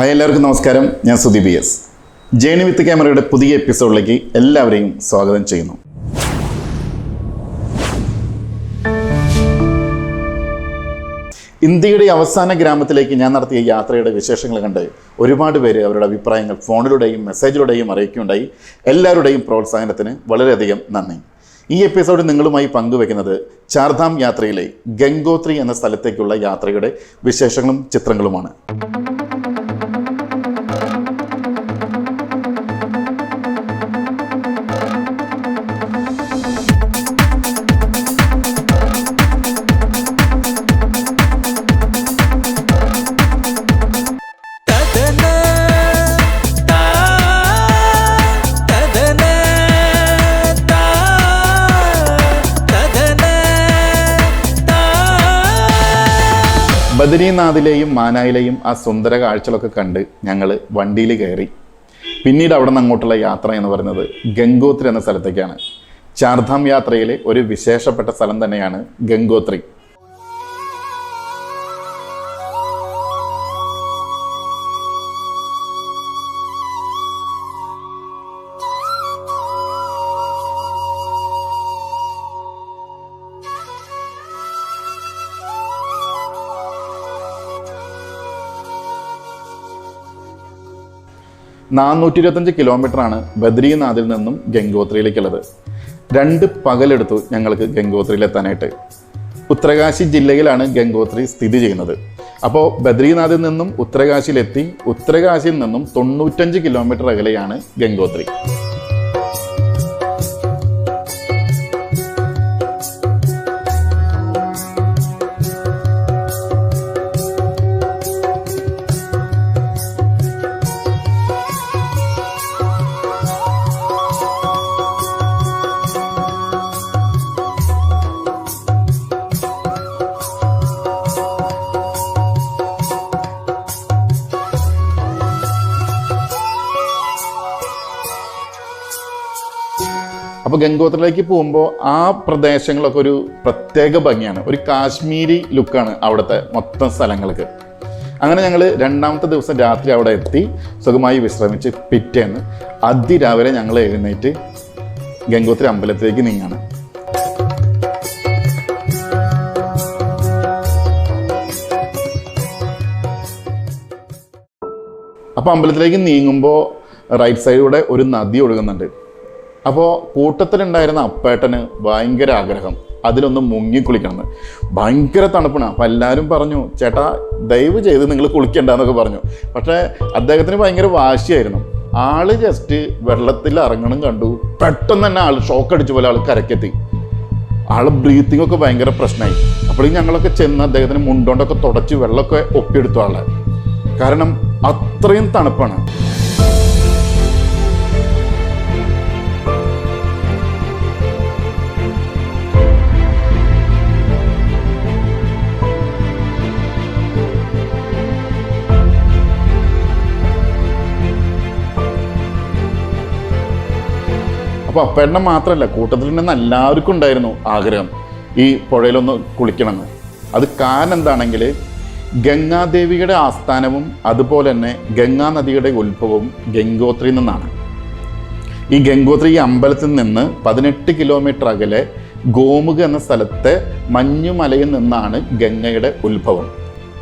Hi എല്ലാവർക്കും നമസ്കാരം. ഞാൻ Sudeep B S. Journey with ക്യാമറയുടെ പുതിയ എപ്പിസോഡിലേക്ക് എല്ലാവരെയും സ്വാഗതം ചെയ്യുന്നു. ഇന്ത്യയുടെ അവസാന ഗ്രാമത്തിലേക്ക് ഞാൻ നടത്തിയ യാത്രയുടെ വിശേഷങ്ങൾ കണ്ട് ഒരുപാട് പേര് അവരുടെ അഭിപ്രായങ്ങൾ ഫോണിലൂടെയും മെസ്സേജിലൂടെയും അറിയിക്കുകയുണ്ടായി. എല്ലാവരുടെയും പ്രോത്സാഹനത്തിന് വളരെയധികം നന്ദി. ഈ എപ്പിസോഡ് നിങ്ങളുമായി പങ്കുവെക്കുന്നത് ചാർധാം യാത്രയിലെ ഗംഗോത്രി എന്ന സ്ഥലത്തേക്കുള്ള യാത്രയുടെ വിശേഷങ്ങളും ചിത്രങ്ങളുമാണ്. ബദരീനാഥിലെയും മാനായിലെയും ആ സുന്ദര കാഴ്ചകളൊക്കെ കണ്ട് ഞങ്ങൾ വണ്ടിയിൽ കയറി. പിന്നീട് അവിടെ നിന്ന് അങ്ങോട്ടുള്ള യാത്ര എന്ന് പറയുന്നത് ഗംഗോത്രി എന്ന സ്ഥലത്തേക്കാണ്. ചാർധാം യാത്രയിലെ ഒരു വിശേഷപ്പെട്ട സ്ഥലം തന്നെയാണ് ഗംഗോത്രി. നാനൂറ്റി ഇരുപത്തഞ്ച് കിലോമീറ്ററാണ് ബദ്രീനാഥിൽ നിന്നും ഗംഗോത്രിയിലേക്കുള്ളത്. രണ്ട് പകലെടുത്തു ഞങ്ങൾക്ക് ഗംഗോത്രിയിലെത്താനായിട്ട്. ഉത്തരകാശി ജില്ലയിലാണ് ഗംഗോത്രി സ്ഥിതി ചെയ്യുന്നത്. അപ്പോൾ ബദ്രീനാഥിൽ നിന്നും ഉത്തരകാശിയിലെത്തി ഉത്തരകാശിയിൽ നിന്നും തൊണ്ണൂറ്റഞ്ച് കിലോമീറ്റർ അകലെയാണ് ഗംഗോത്രി. അപ്പോൾ ഗംഗോത്രിയിലേക്ക് പോകുമ്പോൾ ആ പ്രദേശങ്ങളൊക്കെ ഒരു പ്രത്യേക ഭംഗിയാണ്. ഒരു കാശ്മീരി ലുക്കാണ് അവിടുത്തെ മൊത്തം സ്ഥലങ്ങൾക്ക്. അങ്ങനെ ഞങ്ങൾ രണ്ടാമത്തെ ദിവസം രാത്രി അവിടെ എത്തി സുഖമായി വിശ്രമിച്ച് പിറ്റേന്ന് അതിരാവിലെ ഞങ്ങൾ എഴുന്നേറ്റ് ഗംഗോത്രി അമ്പലത്തിലേക്ക് നീങ്ങാണ്. അപ്പോൾ അമ്പലത്തിലേക്ക് നീങ്ങുമ്പോൾ റൈറ്റ് സൈഡിലൂടെ ഒരു നദി ഒഴുകുന്നുണ്ട്. അപ്പോൾ കൂട്ടത്തിലുണ്ടായിരുന്ന അപ്പേട്ടന് ഭയങ്കര ആഗ്രഹം. അതിലൊന്ന് മുങ്ങിക്കുളിക്കണമെന്ന്. ഭയങ്കര തണുപ്പാണ്. അപ്പം എല്ലാവരും പറഞ്ഞു ചേട്ടാ ദയവ് ചെയ്ത് നിങ്ങൾ കുളിക്കണ്ട എന്നൊക്കെ പറഞ്ഞു. പക്ഷേ അദ്ദേഹത്തിന് ഭയങ്കര വാശിയായിരുന്നു. ആൾ ജസ്റ്റ് വെള്ളത്തിൽ ഇറങ്ങണം കണ്ടു. പെട്ടെന്ന് തന്നെ ആൾ ഷോക്ക് അടിച്ച പോലെ ആൾ കരക്കെത്തി ആൾ ബ്രീത്തിങ് ഒക്കെ ഭയങ്കര പ്രശ്നമായി. അപ്പോഴേക്കും ഞങ്ങളൊക്കെ ചെന്ന് അദ്ദേഹത്തിന് മുണ്ടോണ്ടൊക്കെ തുടച്ച് വെള്ളമൊക്കെ ഒപ്പിയെടുത്തു ആളെ. കാരണം അത്രയും തണുപ്പാണ്. അപ്പോൾ അപ്പേട്ടനെ മാത്രമല്ല കൂട്ടത്തിൽ നിന്ന് എല്ലാവർക്കും ഉണ്ടായിരുന്നു ആഗ്രഹം. ഈ പുഴയിലൊന്ന് കുളിക്കണമെന്ന്. അത് കാരണം എന്താണെങ്കിൽ ഗംഗാദേവിയുടെ ആസ്ഥാനവും അതുപോലെ തന്നെ ഗംഗാ നദിയുടെ ഉത്ഭവവും ഗംഗോത്രിയിൽ നിന്നാണ്. ഈ ഗംഗോത്രി ഈ അമ്പലത്തിൽ നിന്ന് പതിനെട്ട് കിലോമീറ്റർ അകലെ ഗോമുഖ എന്ന സ്ഥലത്തെ മഞ്ഞുമലയിൽ നിന്നാണ് ഗംഗയുടെ ഉത്ഭവം.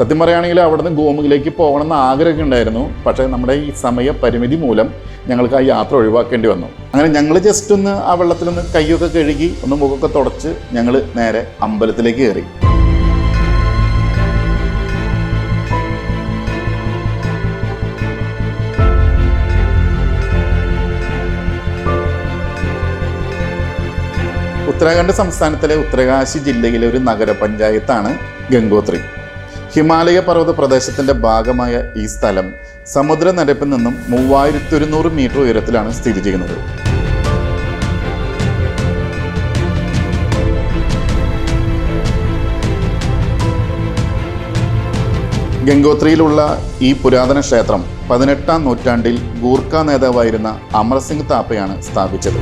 സത്യം പറയുകയാണെങ്കിൽ അവിടെ നിന്ന് ഗോമുഖിലേക്ക് പോകണം എന്ന് ആഗ്രഹമൊക്കെ ഉണ്ടായിരുന്നു. പക്ഷേ നമ്മുടെ ഈ സമയ പരിമിതി മൂലം ഞങ്ങൾക്ക് ആ യാത്ര ഒഴിവാക്കേണ്ടി വന്നു. അങ്ങനെ ഞങ്ങൾ ജസ്റ്റ് ഒന്ന് ആ വെള്ളത്തിലൊന്ന് കൈയൊക്കെ കഴുകി ഒന്ന് മുഖമൊക്കെ തുടച്ച് ഞങ്ങൾ നേരെ അമ്പലത്തിലേക്ക് കയറി. ഉത്തരാഖണ്ഡ് സംസ്ഥാനത്തിലെ ഉത്തരകാശി ജില്ലയിലെ ഒരു നഗരപഞ്ചായത്താണ് ഗംഗോത്രി. ഹിമാലയ പർവത പ്രദേശത്തിന്റെ ഭാഗമായ ഈ സ്ഥലം സമുദ്രനിരപ്പിൽ നിന്നും മൂവായിരത്തി ഒരുന്നൂറ് മീറ്റർ ഉയരത്തിലാണ് സ്ഥിതി ചെയ്യുന്നത്. ഗംഗോത്രിയിലുള്ള ഈ പുരാതന ക്ഷേത്രം പതിനെട്ടാം നൂറ്റാണ്ടിൽ ഗൂർഖ നേതാവായിരുന്ന അമർസിംഗ് താപ്പയാണ് സ്ഥാപിച്ചത്.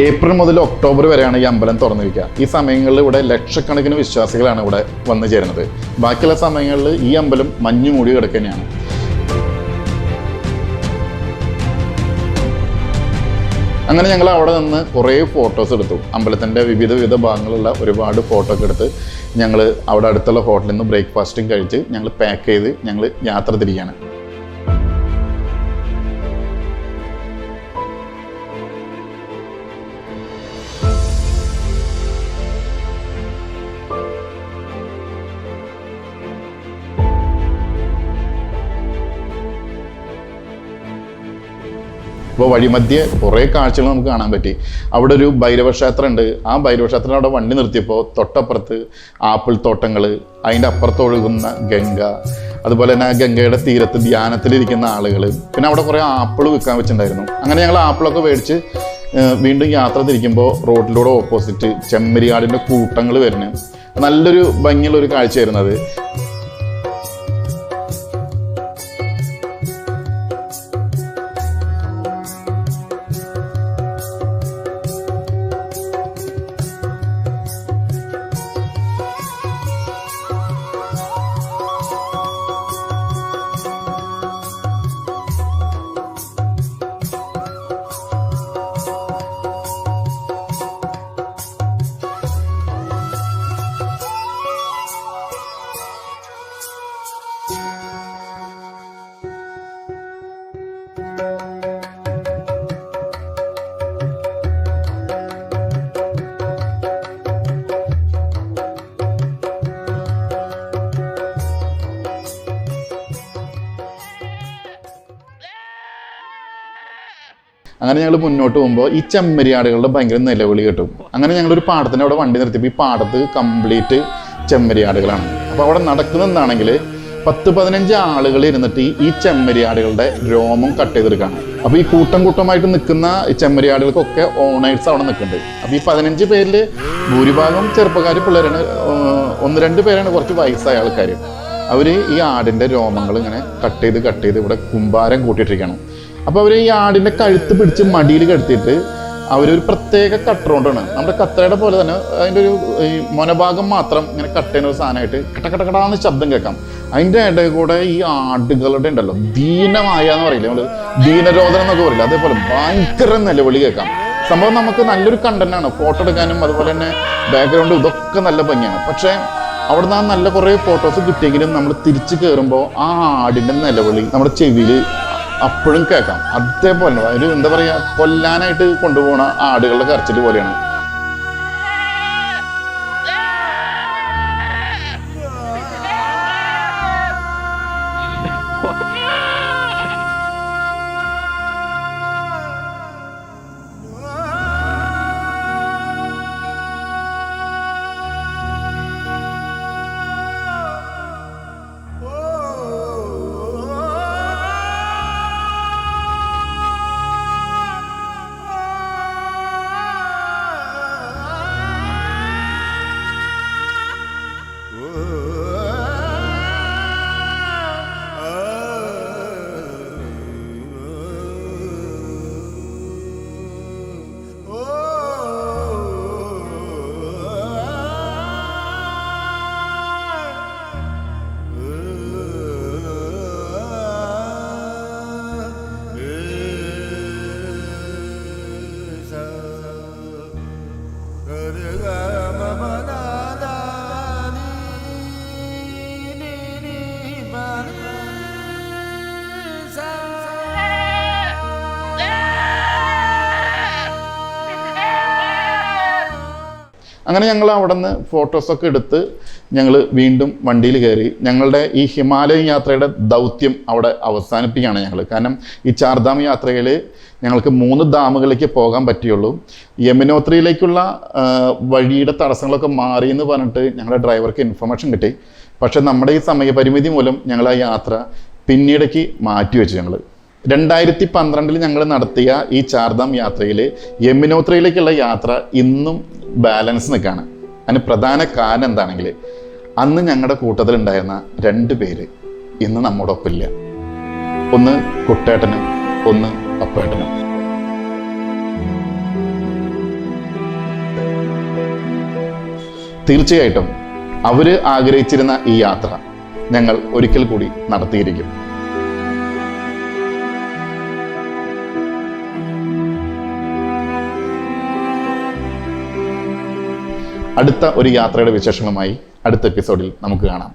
ഏപ്രിൽ മുതൽ ഒക്ടോബർ വരെയാണ് ഈ അമ്പലം തുറന്നിരിക്കുക. ഈ സമയങ്ങളിൽ ഇവിടെ ലക്ഷക്കണക്കിന് വിശ്വാസികളാണ് ഇവിടെ വന്നു ചേരുന്നത്. ബാക്കിയുള്ള സമയങ്ങളിൽ ഈ അമ്പലം മഞ്ഞു മൂടി കിടക്കുന്നതാണ് അങ്ങനെ ഞങ്ങൾ അവിടെ നിന്ന് കുറേ ഫോട്ടോസ് എടുത്തു. അമ്പലത്തിന്റെ വിവിധ വിവിധ ഭാഗങ്ങളുള്ള ഒരുപാട് ഫോട്ടോ ഒക്കെ എടുത്ത് ഞങ്ങൾ അവിടെ അടുത്തുള്ള ഹോട്ടലിൽ നിന്ന് ബ്രേക്ക്ഫാസ്റ്റും കഴിച്ച് ഞങ്ങൾ പാക്ക് ചെയ്ത് ഞങ്ങൾ യാത്ര തിരിക്കുകയാണ് അപ്പോൾ വഴിമധ്യേ കുറേ കാഴ്ചകൾ നമുക്ക് കാണാൻ പറ്റി. അവിടെ ഒരു ഭൈരവക്ഷേത്രം ഉണ്ട് ആ ഭൈരവക്ഷേത്രം അവിടെ വണ്ടി നിർത്തിയപ്പോൾ തൊട്ടപ്പുറത്ത് ആപ്പിൾ തോട്ടങ്ങൾ അതിന്റെ അപ്പുറത്ത് ഒഴുകുന്ന ഗംഗ അതുപോലെ തന്നെ ഗംഗയുടെ തീരത്ത് ധ്യാനത്തിലിരിക്കുന്ന ആളുകൾ പിന്നെ അവിടെ കുറേ ആപ്പിൾ വിൽക്കാൻ വെച്ചിട്ടുണ്ടായിരുന്നു. അങ്ങനെ ഞങ്ങൾ ആപ്പിളൊക്കെ മേടിച്ച് വീണ്ടും യാത്ര തിരിക്കുമ്പോൾ റോഡിലൂടെ ഓപ്പോസിറ്റ് ചെമ്മരിയാടിന്റെ കൂട്ടങ്ങൾ വരുന്നത് നല്ലൊരു ഭംഗിയുള്ള ഒരു കാഴ്ചയായിരുന്നു അത്. അങ്ങനെ ഞങ്ങൾ മുന്നോട്ട് പോകുമ്പോൾ ഈ ചെമ്മരിയാടുകളുടെ ഭയങ്കര നിലവിളി കിട്ടും. അങ്ങനെ ഞങ്ങളൊരു പാടത്തിന്റെ അവിടെ വണ്ടി നിർത്തിയപ്പോൾ ഈ പാടത്ത് കംപ്ലീറ്റ് ചെമ്മരിയാടുകളാണ്. അപ്പോൾ അവിടെ നടക്കുന്നതാണെങ്കിൽ പത്ത് പതിനഞ്ച് ആളുകൾ ഇരുന്നിട്ട് ഈ ചെമ്മരിയാടുകളുടെ രോമം കട്ട് ചെയ്തെടുക്കുകയാണ് അപ്പോൾ ഈ കൂട്ടം കൂട്ടമായിട്ട് നിൽക്കുന്ന ഈ ചെമ്മരിയാടുകൾക്കൊക്കെ ഓണേഴ്സ് അവിടെ നിൽക്കുന്നുണ്ട്. അപ്പോൾ ഈ പതിനഞ്ച് പേരിൽ ഭൂരിഭാഗം ചെറുപ്പക്കാർ പിള്ളേരാണ് ഒന്ന് രണ്ട് പേരാണ് കുറച്ച് വയസ്സായ ആൾക്കാർ അവർ ഈ ആടിന്റെ രോമങ്ങൾ ഇങ്ങനെ കട്ട് ചെയ്ത് കട്ട് ചെയ്ത് ഇവിടെ കുമ്പാരം കൂട്ടിയിട്ടിരിക്കണം അപ്പോൾ അവർ ഈ ആടിന്റെ കഴുത്ത് പിടിച്ച് മടിയിൽ കിടത്തിയിട്ട് അവരൊരു പ്രത്യേക കട്ടറുകൊണ്ടാണ് നമ്മുടെ കത്തയുടെ പോലെ തന്നെ അതിന്റെ ഒരു ഈ മൊനഭാഗം മാത്രം ഇങ്ങനെ കട്ട് ചെയ്യുന്ന ഒരു സാധനമായിട്ട് കട്ട കട്ട കടാന്ന് ശബ്ദം കേൾക്കാം. അതിന്റെ ഇടയിൽ കൂടെ ഈ ആടുകളുടെ ഉണ്ടല്ലോ ദീനമായ എന്ന് പറയില്ല നമ്മൾ ദീനരോധനം എന്നൊക്കെ പറയില്ല? അതേപോലെ ഭയങ്കര നിലവിളി കേൾക്കാം. സംഭവം നമുക്ക് നല്ലൊരു കണ്ടന്റ് ആണ്. ഫോട്ടോ എടുക്കാനും അതുപോലെ തന്നെ ബാക്ക്ഗ്രൗണ്ട് ഇതൊക്കെ നല്ല ഭംഗിയാണ്. പക്ഷേ അവിടുന്ന് ആ നല്ല കുറേ ഫോട്ടോസ് കിട്ടിയെങ്കിലും നമ്മൾ തിരിച്ചു കയറുമ്പോൾ ആ ആടിന്റെ നിലവിളി നമ്മുടെ ചെവിയിൽ അപ്പോഴും കേൾക്കാം. അതേപോലെ ഒരു എന്താ പറയുക കൊല്ലാനായിട്ട് കൊണ്ടുപോകുന്ന ആടുകളുടെ കരച്ചിൽ പോലെയാണ്. അങ്ങനെ ഞങ്ങൾ അവിടെ നിന്ന് ഫോട്ടോസൊക്കെ എടുത്ത് ഞങ്ങൾ വീണ്ടും വണ്ടിയിൽ കയറി. ഞങ്ങളുടെ ഈ ഹിമാലയൻ യാത്രയുടെ ദൗത്യം അവിടെ അവസാനിപ്പിക്കുകയാണ് ഞങ്ങൾ കാരണം ഈ ചാർധാം യാത്രയിൽ ഞങ്ങൾക്ക് മൂന്ന് ഡാമുകളിലേക്ക് പോകാൻ പറ്റിയുള്ളൂ. യമുനോത്രിയിലേക്കുള്ള വഴിയുടെ തടസ്സങ്ങളൊക്കെ മാറി എന്ന് പറഞ്ഞിട്ട് ഞങ്ങളുടെ ഡ്രൈവർക്ക് ഇൻഫർമേഷൻ കിട്ടി. പക്ഷെ നമ്മുടെ ഈ സമയപരിമിതി മൂലം ഞങ്ങൾ ആ യാത്ര പിന്നീടേക്ക് മാറ്റിവെച്ചു ഞങ്ങൾ രണ്ടായിരത്തി പന്ത്രണ്ടിൽ ഞങ്ങൾ നടത്തിയ ഈ ചാർധാം യാത്രയിൽ യമുനോത്രയിലേക്കുള്ള യാത്ര ഇന്നും ബാലൻസ് നിൽക്കുകയാണ് അതിന് പ്രധാന കാരണം എന്താണെങ്കിൽ അന്ന് ഞങ്ങളുടെ കൂട്ടത്തിൽ ഉണ്ടായിരുന്ന രണ്ട് പേര് ഇന്ന് നമ്മോടൊപ്പമില്ല. ഒന്ന് കുട്ടേട്ടനും ഒന്ന് അപ്പേട്ടനും. തീർച്ചയായിട്ടും അവർ ആഗ്രഹിച്ചിരുന്ന ഈ യാത്ര ഞങ്ങൾ ഒരിക്കൽ കൂടി നടത്തിയിരിക്കും. അടുത്ത ഒരു യാത്രയുടെ വിശേഷങ്ങളുമായി അടുത്ത എപ്പിസോഡിൽ നമുക്ക് കാണാം.